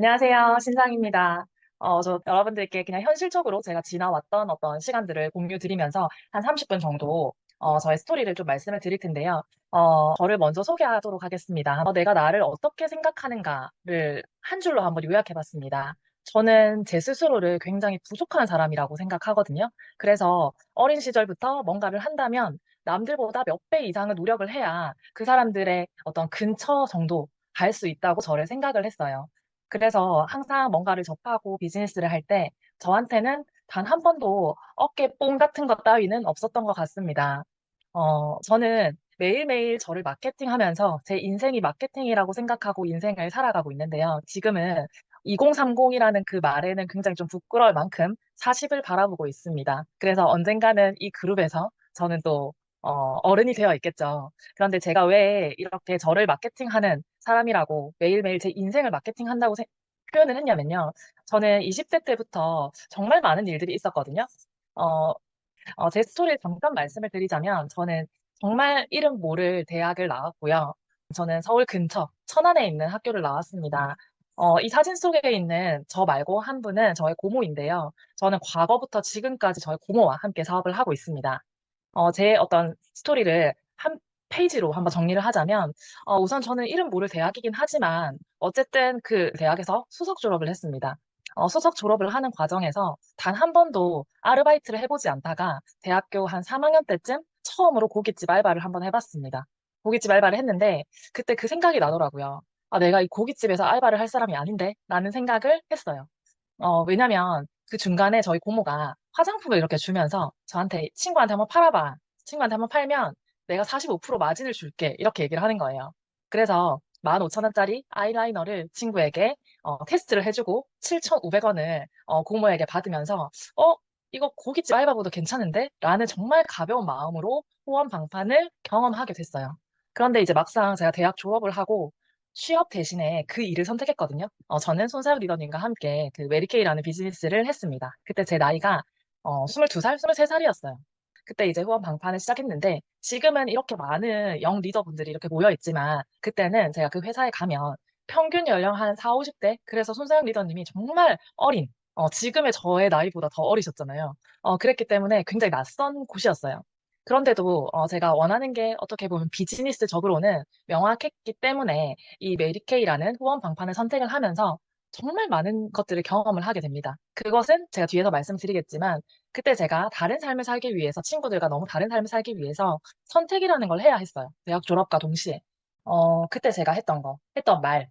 안녕하세요. 신상입니다. 어, 저 여러분들께 그냥 현실적으로 제가 지나왔던 어떤 시간들을 공유 드리면서 한 30분 정도 어, 저의 스토리를 좀 말씀을 드릴 텐데요. 어, 저를 먼저 소개하도록 하겠습니다. 어, 내가 나를 어떻게 생각하는가를 한 줄로 한번 요약해 봤습니다. 저는 제 스스로를 굉장히 부족한 사람이라고 생각하거든요. 그래서 어린 시절부터 뭔가를 한다면 남들보다 몇 배 이상의 노력을 해야 그 사람들의 어떤 근처 정도 갈 수 있다고 저를 생각을 했어요. 그래서 항상 뭔가를 접하고 비즈니스를 할 때 저한테는 단 한 번도 어깨 뽕 같은 것 따위는 없었던 것 같습니다. 어, 저는 매일매일 저를 마케팅하면서 제 인생이 마케팅이라고 생각하고 인생을 살아가고 있는데요. 지금은 2030이라는 그 말에는 굉장히 좀 부끄러울 만큼 40을 바라보고 있습니다. 그래서 언젠가는 이 그룹에서 저는 또 어, 어른이 되어 있겠죠. 그런데 제가 왜 이렇게 저를 마케팅하는 사람이라고 매일매일 제 인생을 마케팅한다고 세- 표현을 했냐면요. 저는 20대 때부터 정말 많은 일들이 있었거든요. 어, 어, 제 스토리를 잠깐 말씀을 드리자면 저는 정말 이름 모를 대학을 나왔고요. 저는 서울 근처 천안에 있는 학교를 나왔습니다. 어, 이 사진 속에 있는 저 말고 한 분은 저의 고모인데요. 저는 과거부터 지금까지 저의 고모와 함께 사업을 하고 있습니다. 어, 제 어떤 스토리를 한 페이지로 한번 정리를 하자면, 어, 우선 저는 이름 모를 대학이긴 하지만, 어쨌든 그 대학에서 수석 졸업을 했습니다. 어, 수석 졸업을 하는 과정에서 단한 번도 아르바이트를 해 보지 않다가 대학교 한 3 학년 때쯤 처음으로 고깃집 알바를 한번 해 봤습니다. 고깃집 알바를 했는데, 그때 그 생각이 나더라고요. 아, 내가 이 고깃집에서 알바를 할 사람이 아닌데? 라는 생각을 했어요. 어, 왜냐면 그 중간에 저희 고모가 화장품을 이렇게 주면서 저한테 친구한테 한번 팔아봐. 친구한테 한번 팔면 내가 45% 마진을 줄게. 이렇게 얘기를 하는 거예요. 그래서 15,000원짜리 아이라이너를 친구에게 어, 테스트를 해주고 7,500원을 어, 고모에게 받으면서 어? 이거 고깃집 알바보다 괜찮은데? 라는 정말 가벼운 마음으로 호언 방판을 경험하게 됐어요. 그런데 이제 막상 제가 대학 졸업을 하고 취업 대신에 그 일을 선택했거든요. 어, 저는 손사역 리더님과 함께 그 메리케이라는 비즈니스를 했습니다. 그때 제 나이가 어, 22살, 23살이었어요. 그때 이제 후원 방판을 시작했는데 지금은 이렇게 많은 영 리더분들이 이렇게 모여 있지만 그때는 제가 그 회사에 가면 평균 연령 한 4, 50대 그래서 손사역 리더님이 정말 어린 어, 지금의 저의 나이보다 더 어리셨잖아요. 어, 그랬기 때문에 굉장히 낯선 곳이었어요. 그런데도 어, 제가 원하는 게 어떻게 보면 비즈니스적으로는 명확했기 때문에 이 메리케이라는 후원 방판을 선택을 하면서 정말 많은 것들을 경험을 하게 됩니다. 그것은 제가 뒤에서 말씀드리겠지만 그때 제가 다른 삶을 살기 위해서 친구들과 너무 다른 삶을 살기 위해서 선택이라는 걸 해야 했어요. 대학 졸업과 동시에. 어, 그때 제가 했던 거, 했던 말.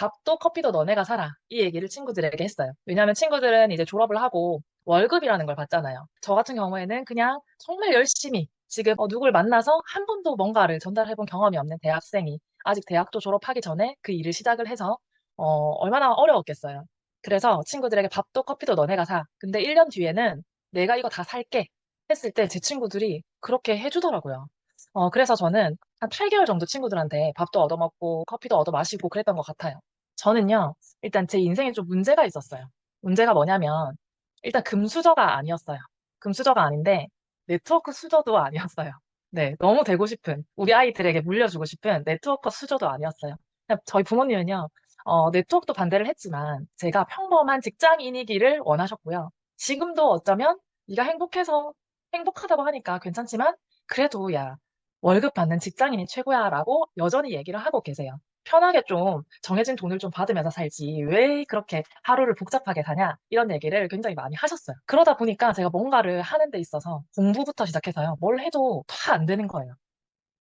밥도 커피도 너네가 사라. 이 얘기를 친구들에게 했어요. 왜냐하면 친구들은 이제 졸업을 하고 월급이라는 걸 받잖아요. 저 같은 경우에는 그냥 정말 열심히 지금 어, 누굴 만나서 한 번도 뭔가를 전달해 본 경험이 없는 대학생이 아직 대학도 졸업하기 전에 그 일을 시작을 해서 어, 얼마나 어려웠겠어요. 그래서 친구들에게 밥도 커피도 너네가 사. 근데 1년 뒤에는 내가 이거 다 살게 했을 때 제 친구들이 그렇게 해주더라고요. 어, 그래서 저는 한 8개월 정도 친구들한테 밥도 얻어먹고 커피도 얻어 마시고 그랬던 것 같아요. 저는요, 일단 제 인생에 좀 문제가 있었어요. 문제가 뭐냐면, 일단 금수저가 아니었어요. 금수저가 아닌데, 네트워크 수저도 아니었어요. 네, 너무 되고 싶은, 우리 아이들에게 물려주고 싶은 네트워크 수저도 아니었어요. 그냥 저희 부모님은요, 어, 네트워크도 반대를 했지만, 제가 평범한 직장인이기를 원하셨고요. 지금도 어쩌면, 네가 행복해서, 행복하다고 하니까 괜찮지만, 그래도 야, 월급 받는 직장인이 최고야 라고 여전히 얘기를 하고 계세요. 편하게 좀 정해진 돈을 좀 받으면서 살지 왜 그렇게 하루를 복잡하게 사냐 이런 얘기를 굉장히 많이 하셨어요. 그러다 보니까 제가 뭔가를 하는 데 있어서 공부부터 시작해서요. 뭘 해도 다 안 되는 거예요.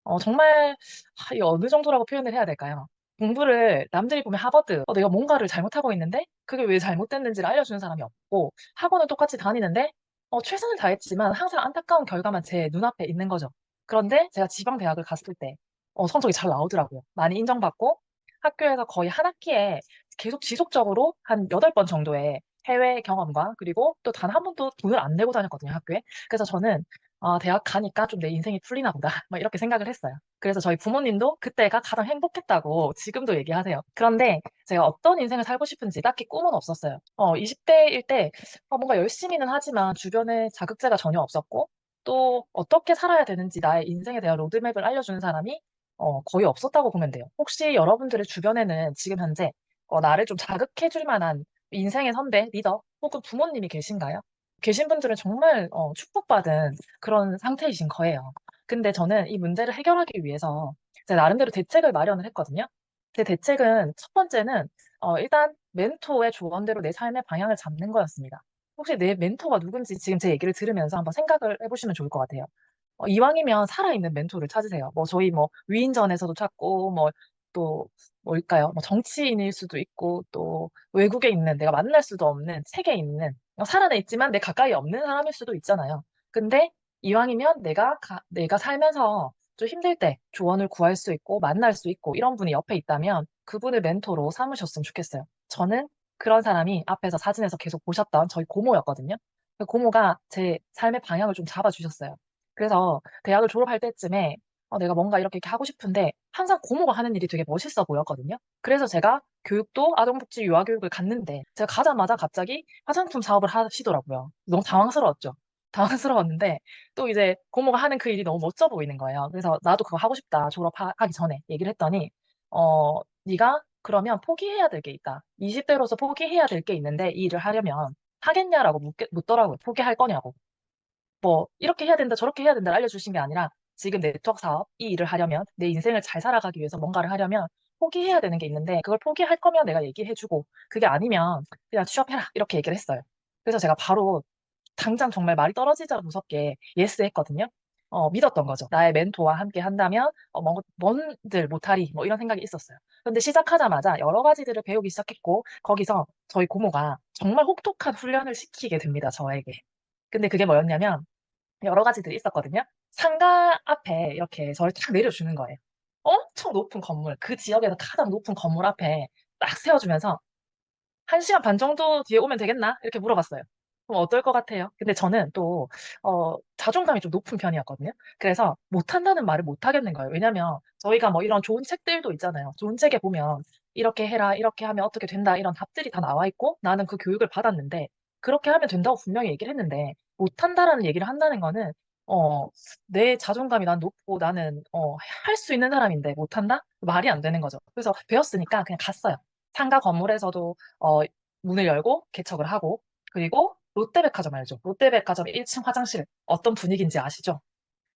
어, 정말 하, 이 어느 정도라고 표현을 해야 될까요? 공부를 남들이 보면 하버드 어, 내가 뭔가를 잘못하고 있는데 그게 왜 잘못됐는지를 알려주는 사람이 없고 학원은 똑같이 다니는데 어, 최선을 다했지만 항상 안타까운 결과만 제 눈앞에 있는 거죠. 그런데 제가 지방 대학을 갔을 때 어, 성적이 잘 나오더라고요. 많이 인정받고 학교에서 거의 한 학기에 계속 지속적으로 한 8번 정도의 해외 경험과 그리고 또 단 한 번도 돈을 안 내고 다녔거든요, 학교에. 그래서 저는 아, 대학 가니까 좀 내 인생이 풀리나 보다. 막 이렇게 생각을 했어요. 그래서 저희 부모님도 그때가 가장 행복했다고 지금도 얘기하세요. 그런데 제가 어떤 인생을 살고 싶은지 딱히 꿈은 없었어요. 어, 20대일 때 어, 뭔가 열심히는 하지만 주변에 자극제가 전혀 없었고 또 어떻게 살아야 되는지 나의 인생에 대한 로드맵을 알려주는 사람이 어, 거의 없었다고 보면 돼요. 혹시 여러분들의 주변에는 지금 현재 어, 나를 좀 자극해 줄 만한 인생의 선배, 리더, 혹은 부모님이 계신가요? 계신 분들은 정말 어, 축복받은 그런 상태이신 거예요. 근데 저는 이 문제를 해결하기 위해서 제 나름대로 대책을 마련을 했거든요. 제 대책은 첫 번째는 어, 일단 멘토의 조언대로 내 삶의 방향을 잡는 거였습니다. 혹시 내 멘토가 누군지 지금 제 얘기를 들으면서 한번 생각을 해보시면 좋을 것 같아요. 어, 이왕이면 살아있는 멘토를 찾으세요. 뭐 저희 뭐 위인전에서도 찾고 뭐 또 뭘까요? 뭐 정치인일 수도 있고 또 외국에 있는 내가 만날 수도 없는 세계에 있는 어, 살아내 있지만 내 가까이 없는 사람일 수도 있잖아요. 근데 이왕이면 내가 가- 내가 살면서 좀 힘들 때 조언을 구할 수 있고 만날 수 있고 이런 분이 옆에 있다면 그분을 멘토로 삼으셨으면 좋겠어요. 저는 그런 사람이 앞에서 사진에서 계속 보셨던 저희 고모였거든요. 그 고모가 제 삶의 방향을 좀 잡아주셨어요. 그래서 대학을 졸업할 때쯤에 어, 내가 뭔가 이렇게, 이렇게 하고 싶은데 항상 고모가 하는 일이 되게 멋있어 보였거든요. 그래서 제가 교육도 아동복지 유아교육을 갔는데 제가 가자마자 갑자기 화장품 사업을 하시더라고요. 너무 당황스러웠죠. 당황스러웠는데 또 이제 고모가 하는 그 일이 너무 멋져 보이는 거예요. 그래서 나도 그거 하고 싶다. 졸업하기 전에 얘기를 했더니 어, 네가 그러면 포기해야 될 게 있다. 20대로서 포기해야 될 게 있는데 이 일을 하려면 하겠냐라고 묻, 묻더라고요. 포기할 거냐고. 뭐 이렇게 해야 된다 저렇게 해야 된다 알려주신 게 아니라 지금 네트워크 사업 이 일을 하려면 내 인생을 잘 살아가기 위해서 뭔가를 하려면 포기해야 되는 게 있는데 그걸 포기할 거면 내가 얘기해주고 그게 아니면 그냥 취업해라 이렇게 얘기를 했어요. 그래서 제가 바로 당장 정말 말이 떨어지자 무섭게 예스 했거든요. 어, 믿었던 거죠. 나의 멘토와 함께 한다면 어, 뭔, 뭔들 못하리 뭐 이런 생각이 있었어요. 근데 시작하자마자 여러 가지들을 배우기 시작했고 거기서 저희 고모가 정말 혹독한 훈련을 시키게 됩니다. 저에게. 근데 그게 뭐였냐면 여러 가지들이 있었거든요. 상가 앞에 이렇게 저를 탁 내려주는 거예요. 엄청 높은 건물, 그 지역에서 가장 높은 건물 앞에 딱 세워주면서 한 시간 반 정도 뒤에 오면 되겠나? 이렇게 물어봤어요. 그럼 어떨 것 같아요? 근데 저는 또, 어, 자존감이 좀 높은 편이었거든요. 그래서 못한다는 말을 못하겠는 거예요. 왜냐면 저희가 뭐 이런 좋은 책들도 있잖아요. 좋은 책에 보면 이렇게 해라, 이렇게 하면 어떻게 된다, 이런 답들이 다 나와 있고 나는 그 교육을 받았는데 그렇게 하면 된다고 분명히 얘기를 했는데 못한다라는 얘기를 한다는 거는 어, 내 자존감이 난 높고 나는 어, 할 수 있는 사람인데 못한다? 말이 안 되는 거죠. 그래서 배웠으니까 그냥 갔어요. 상가 건물에서도 어, 문을 열고 개척을 하고 그리고 롯데백화점 알죠? 롯데백화점 1층 화장실 어떤 분위기인지 아시죠?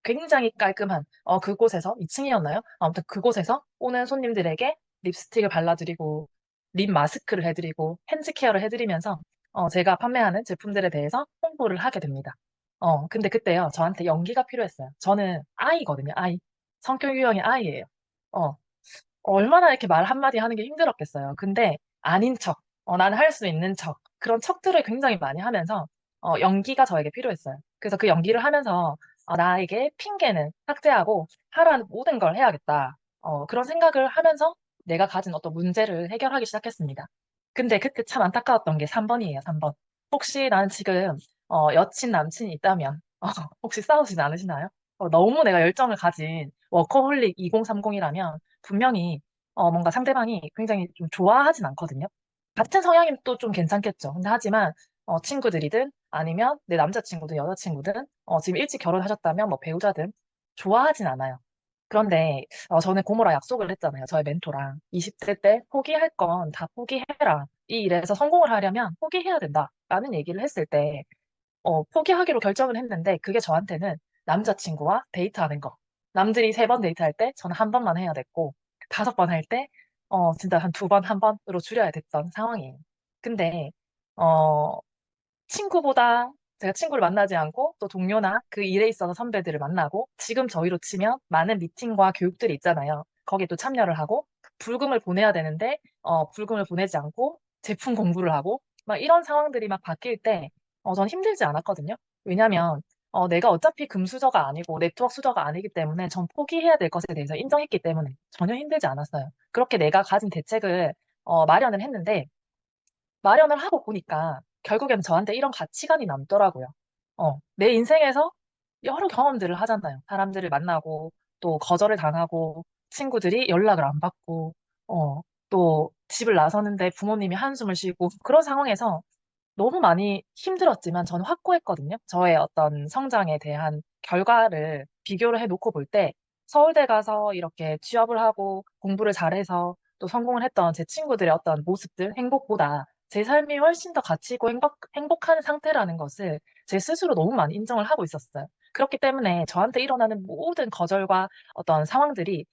굉장히 깔끔한 어, 그곳에서 2층이었나요? 아무튼 그곳에서 오는 손님들에게 립스틱을 발라드리고 립 마스크를 해드리고 핸즈 케어를 해드리면서 어, 제가 판매하는 제품들에 대해서 홍보를 하게 됩니다. 어, 근데 그때요 저한테 연기가 필요했어요. 저는 아이거든요. 아이. 성격 유형이 아이예요. 어, 얼마나 이렇게 말 한마디 하는 게 힘들었겠어요. 근데 아닌 척, 어, 나는 할 수 있는 척, 그런 척들을 굉장히 많이 하면서 어, 연기가 저에게 필요했어요. 그래서 그 연기를 하면서 어, 나에게 핑계는 삭제하고 하라는 모든 걸 해야겠다. 어, 그런 생각을 하면서 내가 가진 어떤 문제를 해결하기 시작했습니다. 근데 그때 참 안타까웠던 게 3번이에요, 3번. 혹시 나는 지금 어, 여친, 남친이 있다면 어, 혹시 싸우진 않으시나요? 어, 너무 내가 열정을 가진 워커홀릭 2030이라면 분명히 어, 뭔가 상대방이 굉장히 좀 좋아하진 않거든요. 같은 성향이면 또 좀 괜찮겠죠. 근데 하지만 어, 친구들이든 아니면 내 남자친구든 여자친구든 어, 지금 일찍 결혼하셨다면 뭐 배우자든 좋아하진 않아요. 그런데 어, 저는 고모랑 약속을 했잖아요. 저의 멘토랑 20대 때 포기할 건 다 포기해라. 이 일에서 성공을 하려면 포기해야 된다 라는 얘기를 했을 때 어, 포기하기로 결정을 했는데 그게 저한테는 남자친구와 데이트하는 거. 남들이 세 번 데이트할 때 저는 한 번만 해야 됐고 다섯 번 할 때 어, 진짜 한 두 번, 한 번으로 줄여야 됐던 상황이에요. 근데 어, 친구보다 제가 친구를 만나지 않고 또 동료나 그 일에 있어서 선배들을 만나고 지금 저희로 치면 많은 미팅과 교육들이 있잖아요. 거기에 또 참여를 하고 불금을 보내야 되는데 어, 불금을 보내지 않고 제품 공부를 하고 막 이런 상황들이 막 바뀔 때 어, 전 힘들지 않았거든요. 왜냐면 어, 내가 어차피 금수저가 아니고 네트워크 수저가 아니기 때문에 전 포기해야 될 것에 대해서 인정했기 때문에 전혀 힘들지 않았어요. 그렇게 내가 가진 대책을 어, 마련을 했는데 마련을 하고 보니까 결국에는 저한테 이런 가치관이 남더라고요. 어, 내 인생에서 여러 경험들을 하잖아요. 사람들을 만나고, 또 거절을 당하고, 친구들이 연락을 안 받고, 어, 또 집을 나서는데 부모님이 한숨을 쉬고, 그런 상황에서 너무 많이 힘들었지만 저는 확고했거든요. 저의 어떤 성장에 대한 결과를 비교를 해놓고 볼 때 서울대 가서 이렇게 취업을 하고 공부를 잘해서 또 성공을 했던 제 친구들의 어떤 모습들, 행복보다 제 삶이 훨씬 더 가치 있고 행복, 행복한 상태라는 것을 제 스스로 너무 많이 인정을 하고 있었어요. 그렇기 때문에 저한테 일어나는 모든 거절과 어떤 상황들이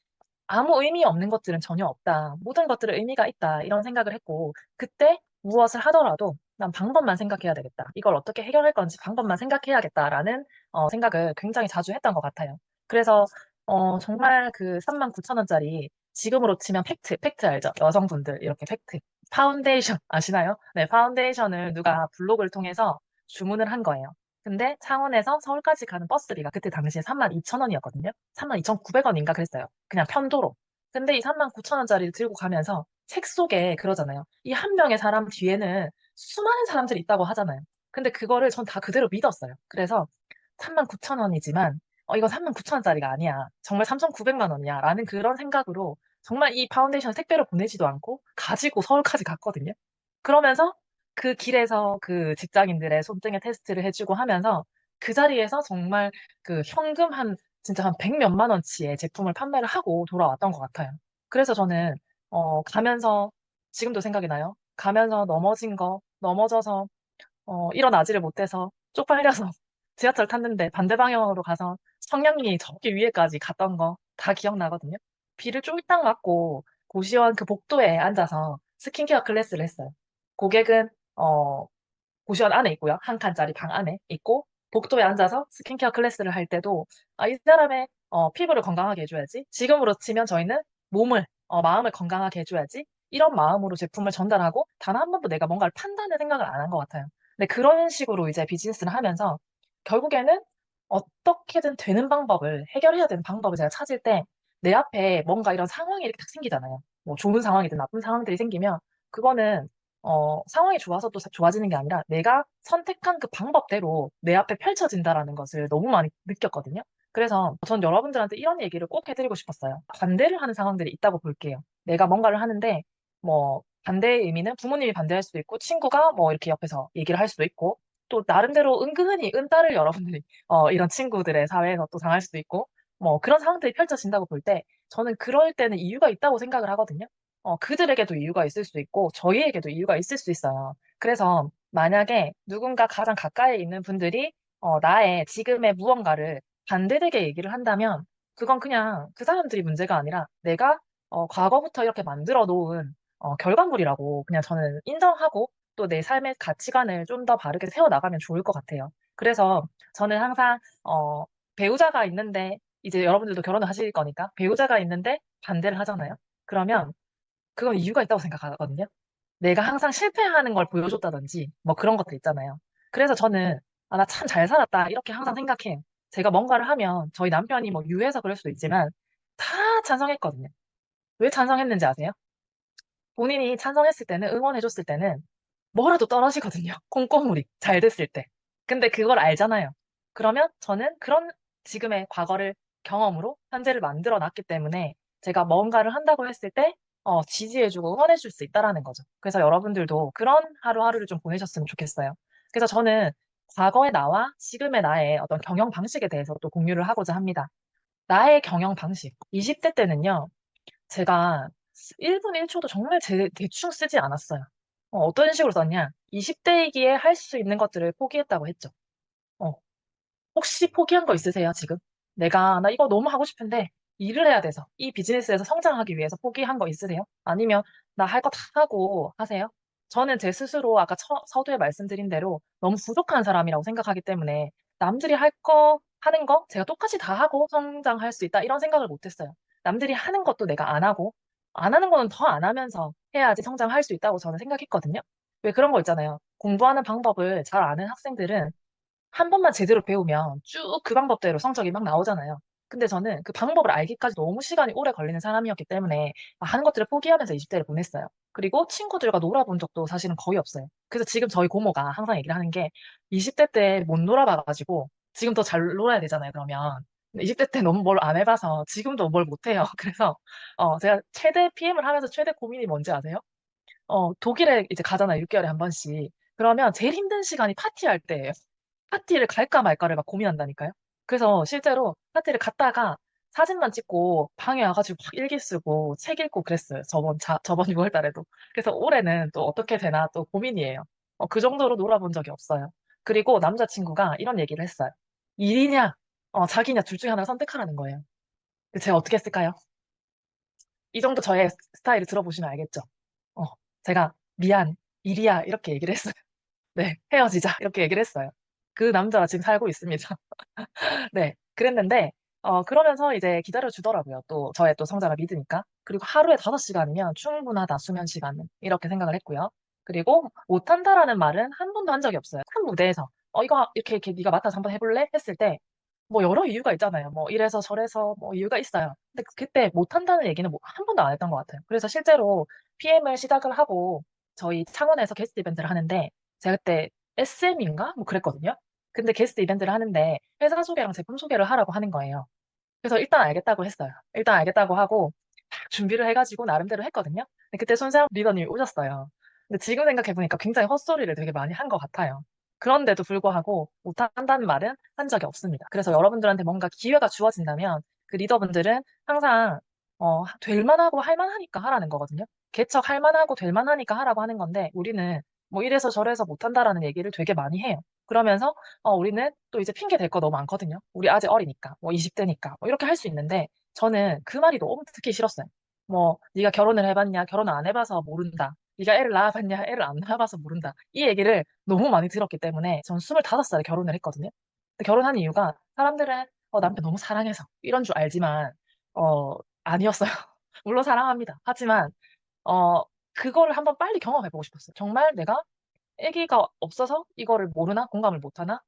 아무 의미 없는 것들은 전혀 없다. 모든 것들은 의미가 있다. 이런 생각을 했고, 그때 무엇을 하더라도 난 방법만 생각해야 되겠다. 이걸 어떻게 해결할 건지 방법만 생각해야겠다라는 어, 생각을 굉장히 자주 했던 것 같아요. 그래서 어, 정말 그 39,000원짜리 지금으로 치면 팩트, 팩트 알죠? 여성분들 이렇게 팩트. 파운데이션 아시나요? 네, 파운데이션을 누가 블로그를 통해서 주문을 한 거예요. 근데 창원에서 서울까지 가는 버스비가 그때 당시에 32,000원이었거든요. 32,900원인가 그랬어요. 그냥 편도로. 근데 이 39,000원짜리를 들고 가면서 책 속에 그러잖아요. 이 한 명의 사람 뒤에는 수많은 사람들이 있다고 하잖아요. 근데 그거를 전 다 그대로 믿었어요. 그래서 39,000원이지만 어, 이거 39,000원짜리가 아니야. 정말 3,900만 원이야. 라는 그런 생각으로 정말 이 파운데이션 택배로 보내지도 않고 가지고 서울까지 갔거든요. 그러면서 그 길에서 그 직장인들의 손등에 테스트를 해주고 하면서 그 자리에서 정말 그 현금 한 진짜 한백 몇만 원치의 제품을 판매를 하고 돌아왔던 것 같아요. 그래서 저는 어, 가면서 지금도 생각이 나요. 가면서 넘어진 거, 넘어져서 어, 일어나지를 못해서 쪽팔려서 지하철 탔는데 반대 방향으로 가서 성냥이 저기 위에까지 갔던 거 다 기억나거든요. 비를 쫄딱 맞고 고시원 그 복도에 앉아서 스킨케어 클래스를 했어요. 고객은 어, 고시원 안에 있고요. 한 칸짜리 방 안에 있고 복도에 앉아서 스킨케어 클래스를 할 때도 아, 이 사람의 어, 피부를 건강하게 해줘야지. 지금으로 치면 저희는 몸을 어, 마음을 건강하게 해줘야지. 이런 마음으로 제품을 전달하고 단 한 번도 내가 뭔가를 판다는 생각을 안 한 것 같아요. 근데 그런 식으로 이제 비즈니스를 하면서 결국에는 어떻게든 되는 방법을 해결해야 되는 방법을 제가 찾을 때 내 앞에 뭔가 이런 상황이 이렇게 딱 생기잖아요. 뭐 좋은 상황이든 나쁜 상황들이 생기면 그거는 어, 상황이 좋아서 또 좋아지는 게 아니라 내가 선택한 그 방법대로 내 앞에 펼쳐진다라는 것을 너무 많이 느꼈거든요. 그래서 전 여러분들한테 이런 얘기를 꼭 해드리고 싶었어요. 반대를 하는 상황들이 있다고 볼게요. 내가 뭔가를 하는데 뭐 반대의 의미는 부모님이 반대할 수도 있고 친구가 뭐 이렇게 옆에서 얘기를 할 수도 있고 또 나름대로 은근히 은따를 여러분들이 어, 이런 친구들의 사회에서 또 당할 수도 있고 뭐 그런 상황들이 펼쳐진다고 볼 때 저는 그럴 때는 이유가 있다고 생각을 하거든요. 어, 그들에게도 이유가 있을 수 있고 저희에게도 이유가 있을 수 있어요. 그래서 만약에 누군가 가장 가까이 있는 분들이 어, 나의 지금의 무언가를 반대되게 얘기를 한다면 그건 그냥 그 사람들이 문제가 아니라 내가 어, 과거부터 이렇게 만들어 놓은 어, 결과물이라고 그냥 저는 인정하고 또 내 삶의 가치관을 좀 더 바르게 세워나가면 좋을 것 같아요. 그래서 저는 항상 어, 배우자가 있는데 이제 여러분들도 결혼을 하실 거니까 배우자가 있는데 반대를 하잖아요. 그러면 그건 이유가 있다고 생각하거든요. 내가 항상 실패하는 걸 보여줬다든지 뭐 그런 것들 있잖아요. 그래서 저는 아, 나 참 잘 살았다 이렇게 항상 생각해요. 제가 뭔가를 하면 저희 남편이 뭐 유해서 그럴 수도 있지만 다 찬성했거든요. 왜 찬성했는지 아세요? 본인이 찬성했을 때는 응원해줬을 때는 뭐라도 떨어지거든요. 콩고물이 잘 됐을 때. 근데 그걸 알잖아요. 그러면 저는 그런 지금의 과거를 경험으로 현재를 만들어 놨기 때문에 제가 뭔가를 한다고 했을 때 어, 지지해주고 응원해줄 수 있다라는 거죠. 그래서 여러분들도 그런 하루하루를 좀 보내셨으면 좋겠어요. 그래서 저는 과거의 나와 지금의 나의 어떤 경영 방식에 대해서 또 공유를 하고자 합니다. 나의 경영 방식. 20대 때는요, 제가 1분 1초도 정말 제, 대충 쓰지 않았어요. 어, 떤 식으로 썼냐? 20대이기에 할 수 있는 것들을 포기했다고 했죠. 어, 혹시 포기한 거 있으세요, 지금? 내가, 나 이거 너무 하고 싶은데, 일을 해야 돼서, 이 비즈니스에서 성장하기 위해서 포기한 거 있으세요? 아니면, 나 할 거 다 하고 하세요? 저는 제 스스로 아까 처- 서두에 말씀드린 대로 너무 부족한 사람이라고 생각하기 때문에, 남들이 할 거, 하는 거, 제가 똑같이 다 하고 성장할 수 있다, 이런 생각을 못 했어요. 남들이 하는 것도 내가 안 하고, 안 하는 거는 더 안 하면서 해야지 성장할 수 있다고 저는 생각했거든요. 왜 그런 거 있잖아요. 공부하는 방법을 잘 아는 학생들은 한 번만 제대로 배우면 쭉 그 방법대로 성적이 막 나오잖아요. 근데 저는 그 방법을 알기까지 너무 시간이 오래 걸리는 사람이었기 때문에 하는 것들을 포기하면서 20대를 보냈어요. 그리고 친구들과 놀아본 적도 사실은 거의 없어요. 그래서 지금 저희 고모가 항상 얘기를 하는 게 20대 때 못 놀아봐가지고 지금 더 잘 놀아야 되잖아요, 그러면. 20대 때 너무 뭘 안 해봐서 지금도 뭘 못해요. 그래서 어, 제가 최대 PM을 하면서 최대 고민이 뭔지 아세요? 어, 독일에 이제 가잖아요, 6개월에 한 번씩. 그러면 제일 힘든 시간이 파티할 때예요. 파티를 갈까 말까를 막 고민한다니까요. 그래서 실제로 파티를 갔다가 사진만 찍고 방에 와가지고 막 일기 쓰고 책 읽고 그랬어요. 저번 자, 저번 6월 달에도. 그래서 올해는 또 어떻게 되나 또 고민이에요. 어, 그 정도로 놀아본 적이 없어요. 그리고 남자친구가 이런 얘기를 했어요. 일이냐, 어, 자기냐 둘 중에 하나를 선택하라는 거예요. 제가 어떻게 했을까요? 이 정도 저의 스타일을 들어보시면 알겠죠? 어, 제가 미안, 일이야 이렇게 얘기를 했어요. 네, 헤어지자 이렇게 얘기를 했어요. 그 남자가 지금 살고 있습니다. 네, 그랬는데 어, 그러면서 이제 기다려주더라고요. 또 저의 또 성장을 믿으니까. 그리고 하루에 5시간이면 충분하다, 수면 시간은. 이렇게 생각을 했고요. 그리고 못한다라는 말은 한 번도 한 적이 없어요. 큰 무대에서 어, 이거 이렇게 이렇게 네가 맡아서 한번 해볼래? 했을 때 뭐 여러 이유가 있잖아요. 뭐 이래서 저래서 뭐 이유가 있어요. 근데 그때 못한다는 얘기는 뭐 한 번도 안 했던 것 같아요. 그래서 실제로 PM을 시작을 하고 저희 창원에서 게스트 이벤트를 하는데 제가 그때 SM인가? 뭐 그랬거든요. 근데 게스트 이벤트를 하는데 회사 소개랑 제품 소개를 하라고 하는 거예요. 그래서 일단 알겠다고 했어요. 일단 알겠다고 하고 막 준비를 해가지고 나름대로 했거든요. 근데 그때 손세영 리더님이 오셨어요. 근데 지금 생각해보니까 굉장히 헛소리를 되게 많이 한 것 같아요. 그런데도 불구하고 못한다는 말은 한 적이 없습니다. 그래서 여러분들한테 뭔가 기회가 주어진다면 그 리더분들은 항상 어, 될 만하고 할 만하니까 하라는 거거든요. 개척 할 만하고 될 만하니까 하라고 하는 건데 우리는 뭐 이래서 저래서 못한다라는 얘기를 되게 많이 해요. 그러면서 어, 우리는 또 이제 핑계 댈 거 너무 많거든요. 우리 아직 어리니까, 뭐 20대니까 뭐 이렇게 할 수 있는데 저는 그 말이 너무 듣기 싫었어요. 뭐 네가 결혼을 해봤냐, 결혼 안 해봐서 모른다. 네가 애를 낳아봤냐, 애를 안 낳아봐서 모른다. 이 얘기를 너무 많이 들었기 때문에 전 25살에 결혼을 했거든요. 근데 결혼한 이유가 사람들은 어, 남편 너무 사랑해서 이런 줄 알지만 어, 아니었어요. 물론 사랑합니다. 하지만 어, 그거를 한번 빨리 경험해보고 싶었어요. 정말 내가 아기가 없어서 이거를 모르나? 공감을 못하나?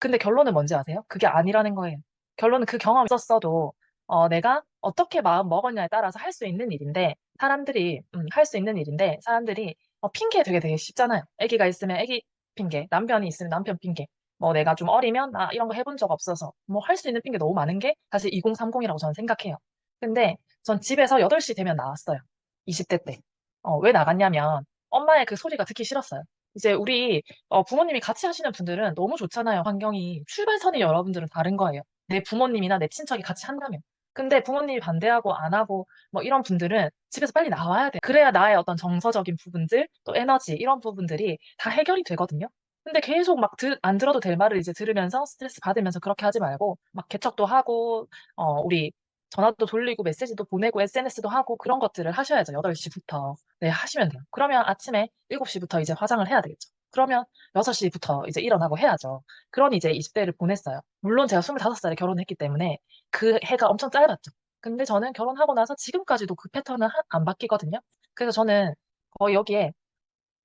근데 결론은 뭔지 아세요? 그게 아니라는 거예요. 결론은 그 경험이 있었어도 어, 내가 어떻게 마음 먹었냐에 따라서 할 수 있는 일인데 사람들이 음, 할 수 있는 일인데 사람들이 어, 핑계 되게 되게 쉽잖아요. 아기가 있으면 아기 핑계, 남편이 있으면 남편 핑계. 뭐 내가 좀 어리면 아 이런 거 해본 적 없어서 뭐 할 수 있는 핑계 너무 많은 게 사실 2030이라고 저는 생각해요. 근데 전 집에서 8시 되면 나왔어요. 20대 때. 어, 왜 나갔냐면 엄마의 그 소리가 듣기 싫었어요. 이제 우리 어, 부모님이 같이 하시는 분들은 너무 좋잖아요, 환경이. 출발선이 여러분들은 다른 거예요. 내 부모님이나 내 친척이 같이 한다면. 근데 부모님이 반대하고 안 하고 뭐 이런 분들은 집에서 빨리 나와야 돼. 그래야 나의 어떤 정서적인 부분들, 또 에너지 이런 부분들이 다 해결이 되거든요. 근데 계속 막 안 들어도 될 말을 이제 들으면서 스트레스 받으면서 그렇게 하지 말고 막 개척도 하고 어 우리 전화도 돌리고 메시지도 보내고 SNS도 하고 그런 것들을 하셔야죠. 8시부터. 네, 하시면 돼요. 그러면 아침에 7시부터 이제 화장을 해야 되겠죠. 그러면 6시부터 이제 일어나고 해야죠. 그런 이제 20대를 보냈어요. 물론 제가 25살에 결혼했기 때문에 그 해가 엄청 짧았죠. 근데 저는 결혼하고 나서 지금까지도 그 패턴은 하- 안 바뀌거든요. 그래서 저는 거의 여기에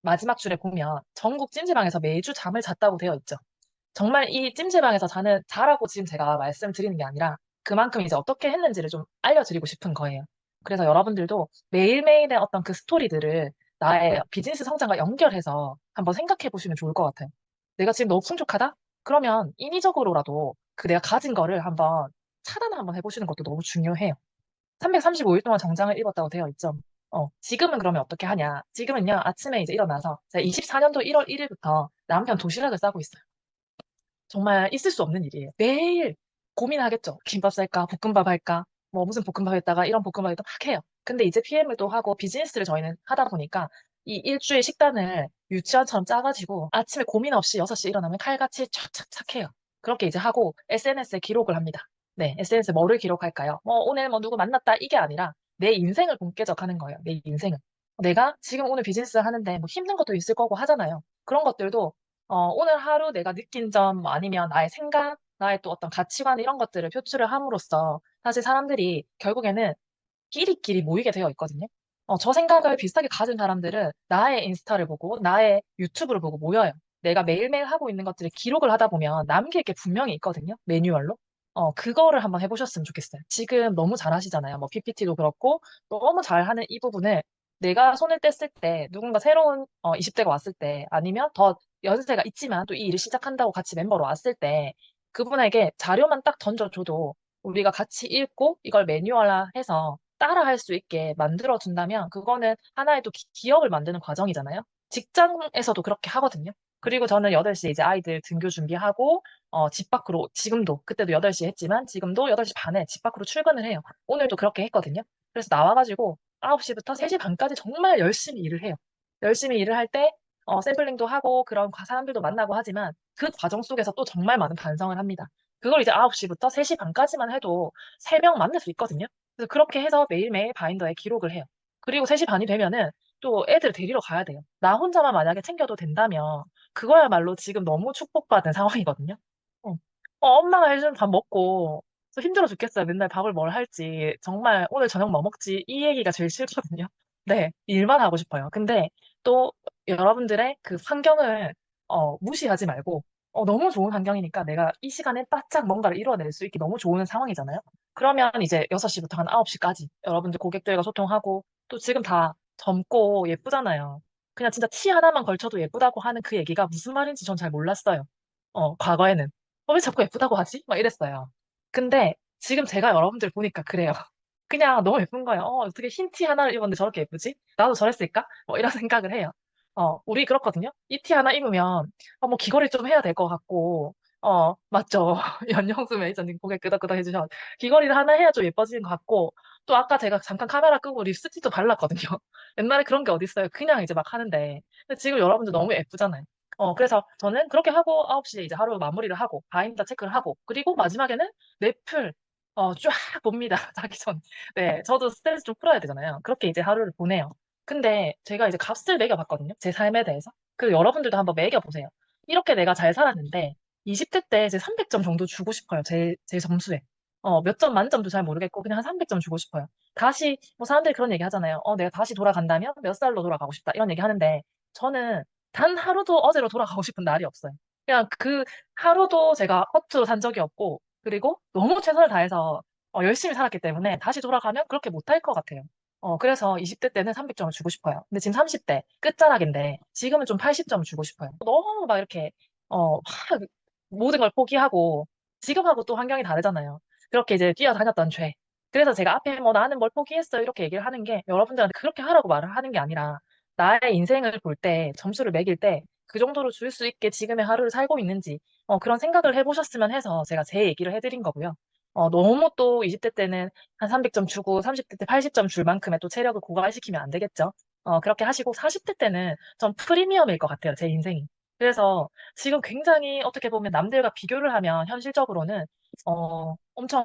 마지막 줄에 보면 전국 찜질방에서 매주 잠을 잤다고 되어 있죠. 정말 이 찜질방에서 자는, 자라고 지금 제가 말씀드리는 게 아니라 그만큼 이제 어떻게 했는지를 좀 알려드리고 싶은 거예요. 그래서 여러분들도 매일매일의 어떤 그 스토리들을 나의 비즈니스 성장과 연결해서 한번 생각해 보시면 좋을 것 같아요. 내가 지금 너무 풍족하다? 그러면 인위적으로라도 그 내가 가진 거를 한번 차단을 한번 해보시는 것도 너무 중요해요. 335일 동안 정장을 입었다고 되어 있죠. 어, 지금은 그러면 어떻게 하냐? 지금은요, 아침에 이제 일어나서 제가 24년도 1월 1일부터 남편 도시락을 싸고 있어요. 정말 있을 수 없는 일이에요. 매일 고민하겠죠. 김밥 살까? 볶음밥 할까? 뭐 무슨 볶음밥 했다가 이런 볶음밥 했다가 막 해요. 근데 이제 PM을 또 하고 비즈니스를 저희는 하다 보니까 이 일주일 식단을 유치원처럼 짜가지고 아침에 고민 없이 6시에 일어나면 칼같이 착착착 해요. 그렇게 이제 하고 SNS에 기록을 합니다. 네, SNS에 뭐를 기록할까요? 뭐 오늘 뭐 누구 만났다 이게 아니라 내 인생을 본격적하는 거예요. 내 인생을. 내가 지금 오늘 비즈니스 하는데 뭐 힘든 것도 있을 거고 하잖아요. 그런 것들도 어, 오늘 하루 내가 느낀 점, 뭐 아니면 나의 생각, 나의 또 어떤 가치관 이런 것들을 표출을 함으로써 사실 사람들이 결국에는 끼리끼리 모이게 되어 있거든요. 어, 저 생각을 비슷하게 가진 사람들은 나의 인스타를 보고 나의 유튜브를 보고 모여요. 내가 매일매일 하고 있는 것들을 기록을 하다 보면 남길 게 분명히 있거든요. 매뉴얼로. 어, 그거를 한번 해보셨으면 좋겠어요. 지금 너무 잘하시잖아요. 뭐 PPT도 그렇고 너무 잘하는 이 부분을 내가 손을 뗐을 때 누군가 새로운 어, 20대가 왔을 때 아니면 더 연세가 있지만 또 이 일을 시작한다고 같이 멤버로 왔을 때 그분에게 자료만 딱 던져줘도 우리가 같이 읽고 이걸 매뉴얼화해서 따라할 수 있게 만들어 준다면 그거는 하나의 또 기- 기업을 만드는 과정이잖아요. 직장에서도 그렇게 하거든요. 그리고 저는 8시에 이제 아이들 등교 준비하고, 어, 집 밖으로, 지금도, 그때도 8시에 했지만, 지금도 8시 반에 집 밖으로 출근을 해요. 오늘도 그렇게 했거든요. 그래서 나와가지고, 9시부터 3시 반까지 정말 열심히 일을 해요. 열심히 일을 할 때, 어, 샘플링도 하고, 그런 과- 사람들도 만나고 하지만, 그 과정 속에서 또 정말 많은 반성을 합니다. 그걸 이제 9시부터 3시 반까지만 해도 3명 만날 수 있거든요. 그래서 그렇게 해서 매일매일 바인더에 기록을 해요. 그리고 3시 반이 되면은 또 애들 데리러 가야 돼요. 나 혼자만 만약에 챙겨도 된다면 그거야말로 지금 너무 축복받은 상황이거든요. 어, 어, 엄마가 해준 밥 먹고 저 힘들어 죽겠어요. 맨날 밥을 뭘 할지. 정말 오늘 저녁 뭐 먹지? 이 얘기가 제일 싫거든요. 네, 일만 하고 싶어요. 근데 또 여러분들의 그 환경을 어, 무시하지 말고 어, 너무 좋은 환경이니까 내가 이 시간에 바짝 뭔가를 이뤄낼 수 있게 너무 좋은 상황이잖아요. 그러면 이제 6시부터 한 9시까지 여러분들 고객들과 소통하고 또 지금 다 젊고 예쁘잖아요. 그냥 진짜 티 하나만 걸쳐도 예쁘다고 하는 그 얘기가 무슨 말인지 전 잘 몰랐어요. 어, 과거에는. 어, 왜 자꾸 예쁘다고 하지? 막 이랬어요. 근데 지금 제가 여러분들 보니까 그래요. 그냥 너무 예쁜 거예요. 어, 어떻게 흰 티 하나를 입었는데 저렇게 예쁘지? 나도 저랬을까? 뭐 이런 생각을 해요. 어, 우리 그렇거든요. 이 티 하나 입으면, 어, 뭐 귀걸이 좀 해야 될 것 같고, 어, 맞죠. 연영수 매니저님 고개 끄덕끄덕 해주셔. 귀걸이를 하나 해야 좀 예뻐지는 것 같고, 또 아까 제가 잠깐 카메라 끄고 립스틱도 발랐거든요. 옛날에 그런 게 어딨어요. 그냥 이제 막 하는데. 근데 지금 여러분들 너무 예쁘잖아요. 어, 그래서 저는 그렇게 하고 9시에 이제 하루 마무리를 하고, 바인더 체크를 하고, 그리고 마지막에는 넷플, 어, 쫙 봅니다. 자기 전. 네, 저도 스트레스 좀 풀어야 되잖아요. 그렇게 이제 하루를 보내요. 근데 제가 이제 값을 매겨봤거든요. 제 삶에 대해서. 그리고 여러분들도 한번 매겨보세요. 이렇게 내가 잘 살았는데, 20대 때제 300점 정도 주고 싶어요. 제, 제 점수에. 어, 몇 점 만점도 잘 모르겠고, 그냥 한 300점 주고 싶어요. 다시, 뭐 사람들이 그런 얘기 하잖아요. 어, 내가 다시 돌아간다면 몇 살로 돌아가고 싶다. 이런 얘기 하는데, 저는 단 하루도 어제로 돌아가고 싶은 날이 없어요. 그냥 그 하루도 제가 허투루 산 적이 없고, 그리고 너무 최선을 다해서 어, 열심히 살았기 때문에 다시 돌아가면 그렇게 못할 것 같아요. 어, 그래서 20대 때는 300점을 주고 싶어요. 근데 지금 30대 끝자락인데 지금은 좀 80점을 주고 싶어요. 너무 막 이렇게 어, 막 모든 걸 포기하고 지금하고 또 환경이 다르잖아요. 그렇게 이제 뛰어다녔던 죄. 그래서 제가 앞에 뭐 나는 뭘 포기했어 이렇게 얘기를 하는 게 여러분들한테 그렇게 하라고 말을 하는 게 아니라 나의 인생을 볼 때 점수를 매길 때 그 정도로 줄 수 있게 지금의 하루를 살고 있는지 어, 그런 생각을 해보셨으면 해서 제가 제 얘기를 해드린 거고요. 어, 너무 또 20대 때는 한 300점 주고 30대 때 80점 줄 만큼의 또 체력을 고갈시키면 안 되겠죠. 어, 그렇게 하시고 40대 때는 전 프리미엄일 것 같아요. 제 인생이. 그래서 지금 굉장히 어떻게 보면 남들과 비교를 하면 현실적으로는 어, 엄청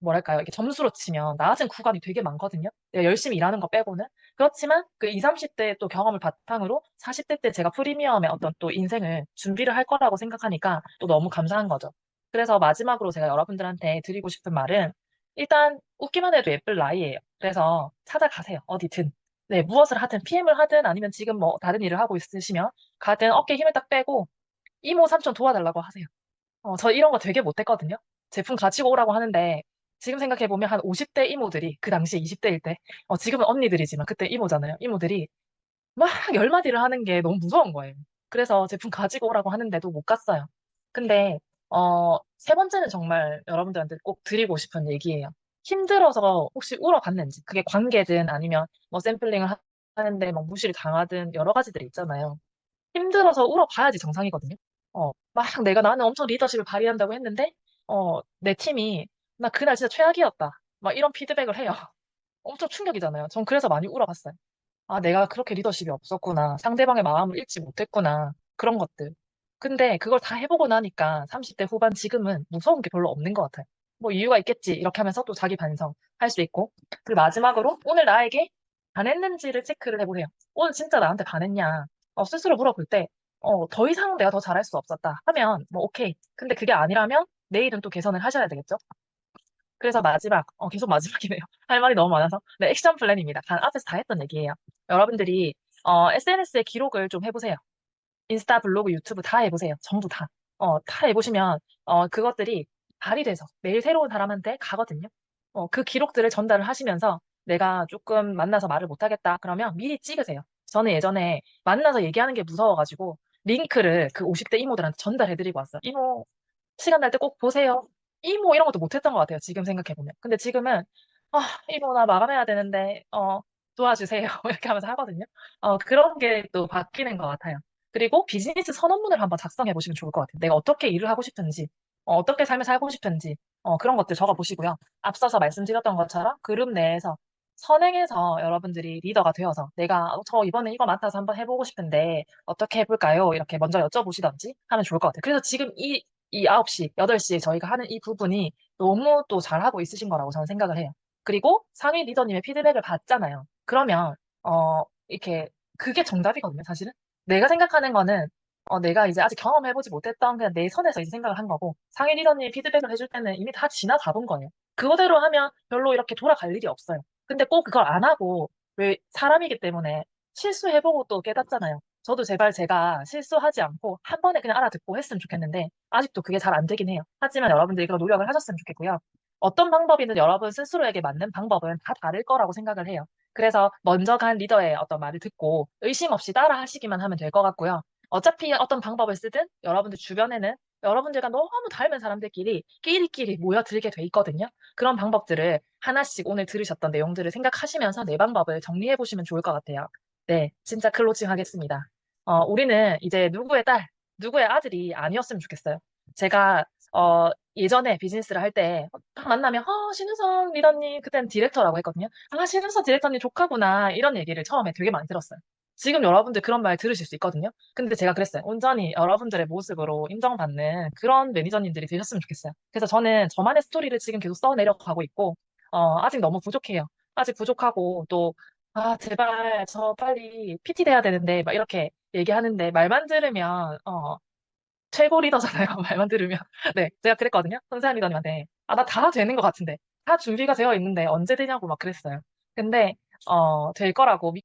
뭐랄까요? 이렇게 점수로 치면 낮은 구간이 되게 많거든요. 내가 열심히 일하는 거 빼고는. 그렇지만 그 20, 30대 또 경험을 바탕으로 40대 때 제가 프리미엄의 어떤 또 인생을 준비를 할 거라고 생각하니까 또 너무 감사한 거죠. 그래서 마지막으로 제가 여러분들한테 드리고 싶은 말은 일단 웃기만 해도 예쁠 나이예요. 그래서 찾아가세요. 어디든. 네, 무엇을 하든 PM을 하든 아니면 지금 뭐 다른 일을 하고 있으시면 가든 어깨에 힘을 딱 빼고 이모 삼촌 도와달라고 하세요. 어, 저 이런 거 되게 못했거든요. 제품 가지고 오라고 하는데 지금 생각해보면 한 50대 이모들이 그 당시에 20대일 때 어, 지금은 언니들이지만 그때 이모잖아요. 이모들이 막 열마디를 하는 게 너무 무서운 거예요. 그래서 제품 가지고 오라고 하는데도 못 갔어요. 근데 어, 세 번째는 정말 여러분들한테 꼭 드리고 싶은 얘기예요. 힘들어서 혹시 울어봤는지 그게 관계든 아니면 뭐 샘플링을 하- 하는데 뭐 무시를 당하든 여러 가지들이 있잖아요. 힘들어서 울어봐야지 정상이거든요. 어, 막 내가 나는 엄청 리더십을 발휘한다고 했는데, 어, 내 팀이, 나 그날 진짜 최악이었다. 막 이런 피드백을 해요. 엄청 충격이잖아요. 전 그래서 많이 울어봤어요. 아, 내가 그렇게 리더십이 없었구나. 상대방의 마음을 읽지 못했구나. 그런 것들. 근데 그걸 다 해보고 나니까 30대 후반 지금은 무서운 게 별로 없는 것 같아요. 뭐 이유가 있겠지. 이렇게 하면서 또 자기 반성 할 수 있고. 그리고 마지막으로 오늘 나에게 반했는지를 체크를 해보세요. 오늘 진짜 나한테 반했냐. 어, 스스로 물어볼 때, 어, 더 이상 내가 더 잘할 수 없었다 하면, 뭐, 오케이. 근데 그게 아니라면 내일은 또 개선을 하셔야 되겠죠? 그래서 마지막, 어, 계속 마지막이네요. 할 말이 너무 많아서. 네, 액션 플랜입니다. 간 앞에서 다 했던 얘기예요. 여러분들이, 어, SNS에 기록을 좀 해보세요. 인스타, 블로그, 유튜브 다 해보세요. 전부 다. 어, 다 해보시면, 어, 그것들이 발이 돼서 매일 새로운 사람한테 가거든요. 어, 그 기록들을 전달을 하시면서 내가 조금 만나서 말을 못하겠다. 그러면 미리 찍으세요. 저는 예전에 만나서 얘기하는 게 무서워가지고 링크를 그 50대 이모들한테 전달해드리고 왔어요. 이모, 시간 날 때 꼭 보세요. 이모 이런 것도 못했던 것 같아요. 지금 생각해보면. 근데 지금은, 아, 이모 나 마감해야 되는데, 어, 도와주세요. 이렇게 하면서 하거든요. 어, 그런 게 또 바뀌는 것 같아요. 그리고 비즈니스 선언문을 한번 작성해 보시면 좋을 것 같아요. 내가 어떻게 일을 하고 싶은지, 어, 떻게 삶을 살고 싶은지, 어, 그런 것들 적어 보시고요. 앞서서 말씀드렸던 것처럼 그룹 내에서 선행해서 여러분들이 리더가 되어서 내가 어, 저 이번에 이거 맡아서 한번 해보고 싶은데 어떻게 해볼까요? 이렇게 먼저 여쭤보시던지 하면 좋을 것 같아요. 그래서 지금 이, 이 9시, 8시에 저희가 하는 이 부분이 너무 또 잘하고 있으신 거라고 저는 생각을 해요. 그리고 상위 리더님의 피드백을 받잖아요. 그러면, 어, 이렇게, 그게 정답이거든요, 사실은. 내가 생각하는 거는, 어, 내가 이제 아직 경험해보지 못했던 그냥 내 선에서 이제 생각을 한 거고, 상위 리더님이 피드백을 해줄 때는 이미 다 지나가 본 거예요. 그거대로 하면 별로 이렇게 돌아갈 일이 없어요. 근데 꼭 그걸 안 하고, 왜 사람이기 때문에 실수해보고 또 깨닫잖아요. 저도 제발 제가 실수하지 않고 한 번에 그냥 알아듣고 했으면 좋겠는데, 아직도 그게 잘 안 되긴 해요. 하지만 여러분들이 그런 노력을 하셨으면 좋겠고요. 어떤 방법이든 여러분 스스로에게 맞는 방법은 다 다를 거라고 생각을 해요. 그래서 먼저 간 리더의 어떤 말을 듣고 의심 없이 따라 하시기만 하면 될 것 같고요. 어차피 어떤 방법을 쓰든 여러분들 주변에는 여러분들과 너무 닮은 사람들끼리 끼리끼리 모여들게 돼 있거든요. 그런 방법들을 하나씩 오늘 들으셨던 내용들을 생각하시면서 내 방법을 정리해 보시면 좋을 것 같아요. 네, 진짜 클로징 하겠습니다. 어, 우리는 이제 누구의 딸, 누구의 아들이 아니었으면 좋겠어요. 제가 어, 예전에 비즈니스를 할때 만나면 어, 신우성 리더님 그때는 디렉터라고 했거든요. 아, 신우성 디렉터님 조카구나 이런 얘기를 처음에 되게 많이 들었어요. 지금 여러분들 그런 말 들으실 수 있거든요. 근데 제가 그랬어요. 온전히 여러분들의 모습으로 인정받는 그런 매니저님들이 되셨으면 좋겠어요. 그래서 저는 저만의 스토리를 지금 계속 써내려가고 있고 어, 아직 너무 부족해요. 아직 부족하고 또 아, 제발 저 빨리 PT 돼야 되는데 막 이렇게 얘기하는데 말만 들으면 어, 최고 리더잖아요. 말만 들으면. 네, 제가 그랬거든요. 선세한 리더님한테. 아, 나 다 되는 것 같은데. 다 준비가 되어 있는데 언제 되냐고 막 그랬어요. 근데, 어, 될 거라고 믿...